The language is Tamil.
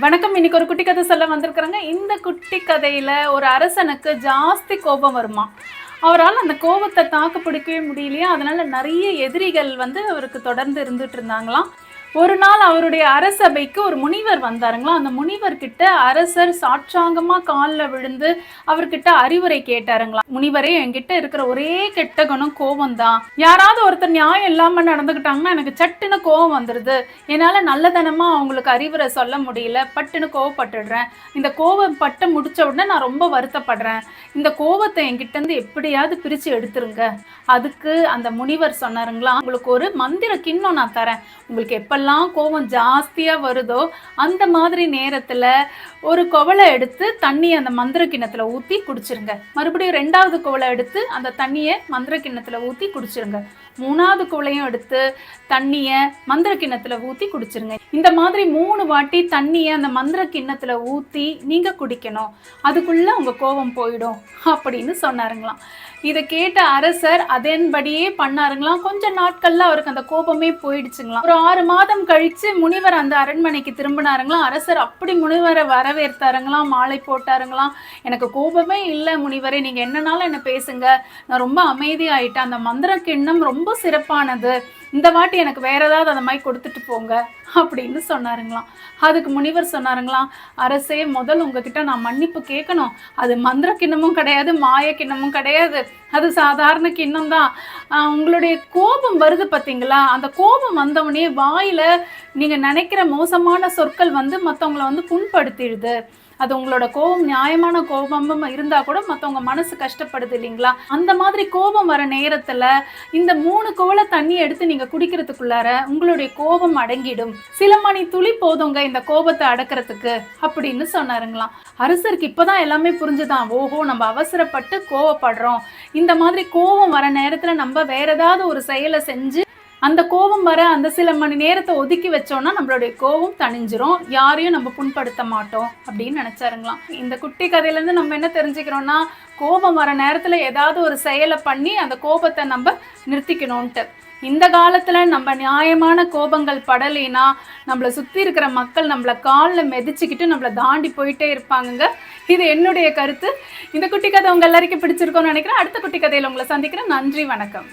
வணக்கம். இன்னைக்கு ஒரு குட்டி கதை சொல்ல வந்திருக்கிறாங்க. இந்த குட்டி கதையில ஒரு அரசனுக்கு ஜாஸ்தி கோபம் வருமா? அவரால் அந்த கோபத்தை தாக்கு பிடிக்கவே முடியலையா? அதனால நிறைய எதிரிகள் வந்து அவருக்கு தொடர்ந்து இருந்துட்டு இருந்தாங்களாம். ஒரு நாள் அவருடைய அரசபைக்கு ஒரு முனிவர் வந்தாருங்களா? அந்த முனிவர் கிட்ட அரசர் சாட்சாங்கமாக காலில் விழுந்து அவர்கிட்ட அறிவுரை கேட்டாருங்களா? முனிவரே என்கிட்ட இருக்கிற ஒரே கெட்ட குணம் கோபம் தான் யாராவது ஒருத்தர் நியாயம் இல்லாம நடந்துக்கிட்டாங்கன்னா எனக்கு சட்டுன்னு கோபம் வந்துடுது என்னால நல்லதனமா அவங்களுக்கு அறிவுரை சொல்ல முடியல. பட்டுன்னு கோவப்பட்டுடுறேன். இந்த கோபம் பட்டு முடிச்ச உடனே நான் ரொம்ப வருத்தப்படுறேன். இந்த கோபத்தை என்கிட்ட இருந்து எப்படியாவது பிரிச்சு எடுத்துருங்க. அதுக்கு அந்த முனிவர் சொன்னாருங்களா உங்களுக்கு ஒரு மந்திர கிண்ணம் நான் தரேன். உங்களுக்கு எப்பெல்லாம் கோபம் ஜாஸ்தியா வருதோ அந்த மாதிரி நேரத்துல ஒரு குவளை எடுத்து தண்ணியை அந்த மந்திர கிண்ணத்துல ஊத்தி குடிச்சிருங்க. மறுபடியும் ரெண்டாவது குவளை எடுத்து அந்த தண்ணியை மந்திர கிண்ணத்துல ஊற்றி குடிச்சிருங்க. மூணாவது குவளையும் எடுத்து தண்ணியை மந்திர கிண்ணத்துல ஊற்றி குடிச்சிருங்க. இந்த மாதிரி மூணு வாட்டி தண்ணியை அந்த மந்திர கிண்ணத்துல ஊற்றி நீங்க குடிக்கணும். அதுக்குள்ள உங்கள் கோபம் போயிடும் அப்படின்னு சொன்னாருங்களாம். இதை கேட்ட அரசர் அதன்படியே பண்ணாருங்களாம். கொஞ்ச நாட்கள்ல அவருக்கு அந்த கோபமே போயிடுச்சுங்களாம். ஒரு ஆறு மாதம் கழிச்சு முனிவர் அந்த அரண்மனைக்கு திரும்பினாருங்களாம். அரசர் அப்படி முனிவரை வரவேற்றாருங்களாம் மாலை போட்டாருங்களாம். எனக்கு கோபமே இல்லை முனிவரே நீங்க என்னனாலும் என்ன பேசுங்க. நான் ரொம்ப அமைதியாயிட்டேன். அந்த மந்திர கிண்ணம் ரொம்ப சிறப்பானது. இந்த வாட்டி எனக்கு வேற ஏதாவது அந்த மாதிரி கொடுத்துட்டு போங்க. அப்படின்னு சொன்னாருங்களாம். அதுக்கு முனிவர் சொன்னாருங்களாம் அரசே முதல் உங்ககிட்ட நான் மன்னிப்பு கேட்கணும். அது மந்திர கிண்ணமும் கிடையாது மாய கிண்ணமும் கிடையாது. அது சாதாரண கிண்ணம் தான் உங்களுடைய கோபம் வருது பார்த்தீங்களா அந்த கோபம் வந்தவுடனே வாயில் நீங்கள் நினைக்கிற மோசமான சொற்கள் வந்து மற்றவங்கள வந்து புண்படுத்திடுது. அது உங்களோட கோபம் நியாயமான கோபமும் இருந்தா கூட மற்றவங்க மனசு கஷ்டப்படுது இல்லைங்களா? அந்த மாதிரி கோபம் வர நேரத்துல இந்த மூணு கோவில தண்ணி எடுத்து நீங்க குடிக்கிறதுக்குள்ளார உங்களுடைய கோபம் அடங்கிடும். சில மணி துளி போதுங்க இந்த கோபத்தை அடக்கிறதுக்கு அப்படின்னு சொன்னாருங்களாம். அரசருக்கு இப்பதான் எல்லாமே புரிஞ்சுதான். ஓஹோ நம்ம அவசரப்பட்டு கோவப்படுறோம். இந்த மாதிரி கோபம் வர நேரத்துல நம்ம வேற ஏதாவது ஒரு செயலை செஞ்சு அந்த கோபம் வர அந்த சில மணி நேரத்தை ஒதுக்கி வச்சோம்னா நம்மளுடைய கோபம் தணிஞ்சிரும். யாரையும் நம்ம புண்படுத்த மாட்டோம் அப்படின்னு நினைச்சாருங்களாம். இந்த குட்டி கதையிலேருந்து நம்ம என்ன தெரிஞ்சுக்கிறோம்னா கோபம் வர நேரத்தில் ஏதாவது ஒரு செயலை பண்ணி அந்த கோபத்தை நம்ம நிறுத்திக்கணும்ன்ட்டு. இந்த காலத்தில் நம்ம நியாயமான கோபங்கள் படலைனா நம்மளை சுற்றி இருக்கிற மக்கள் நம்மளை காலில் மெதிச்சுக்கிட்டு நம்மளை தாண்டி போயிட்டே இருப்பாங்கங்க. இது என்னுடைய கருத்து. இந்த குட்டி கதை உங்கள் எல்லாருக்கும் பிடிச்சிருக்கோம்னு நினைக்கிறேன். அடுத்த குட்டி கதையில் உங்களை சந்திக்கிறேன். நன்றி வணக்கம்.